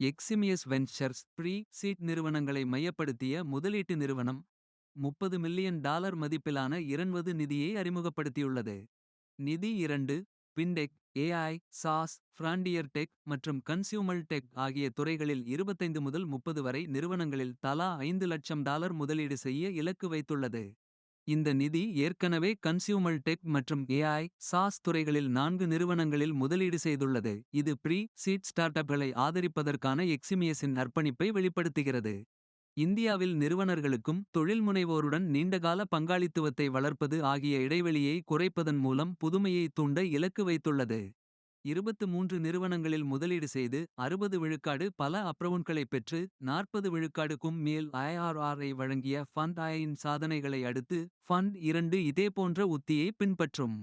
எக்ஸிமியஸ் ventures pre seat நிறுவனங்களை மையப்படுத்திய முதலீட்டு நிறுவனம். 30 மில்லியன் டாலர் மதிப்பிலான இரண்டு நிதியை அறிமுகப்படுத்தியுள்ளது. நிதி இரண்டு fintech AI SaaS frontier tech மற்றும் கன்சியூமல் டெக் ஆகிய துறைகளில் 25 முதல் 30 வரை நிறுவனங்களில் தலா ஐந்து லட்சம் டாலர் முதலீடு செய்ய இலக்கு வைத்துள்ளது. இந்த நிதி ஏற்கனவே கன்சியூமர் டெக் மற்றும் ஏஐ சாஸ் துறைகளில் நான்கு நிறுவனங்களில் முதலீடு செய்துள்ளது. இது ப்ரீ சீட் ஸ்டார்ட்அப்களை ஆதரிப்பதற்கான எக்ஸிமியஸின் அர்ப்பணிப்பை வெளிப்படுத்துகிறது. இந்தியாவில் நிறுவனர்களுக்கும் தொழில்முனைவோருடன் நீண்டகால பங்காளித்துவத்தை வளர்ப்பது ஆகிய இடைவெளியை குறைப்பதன் மூலம் புதுமையை தூண்ட இலக்கு வைத்துள்ளது. 23 நிறுவனங்களில் முதலீடு செய்து 60 விழுக்காடு பல அப்ரவுன்களை பெற்று. 40 விழுக்காடுக்கும் மேல் ஐஆர்ஆரை வழங்கிய ஃபண்ட் ஐயின் சாதனைகளை அடுத்து. ஃபண்ட் இரண்டு இதேபோன்ற உத்தியை பின்பற்றும்.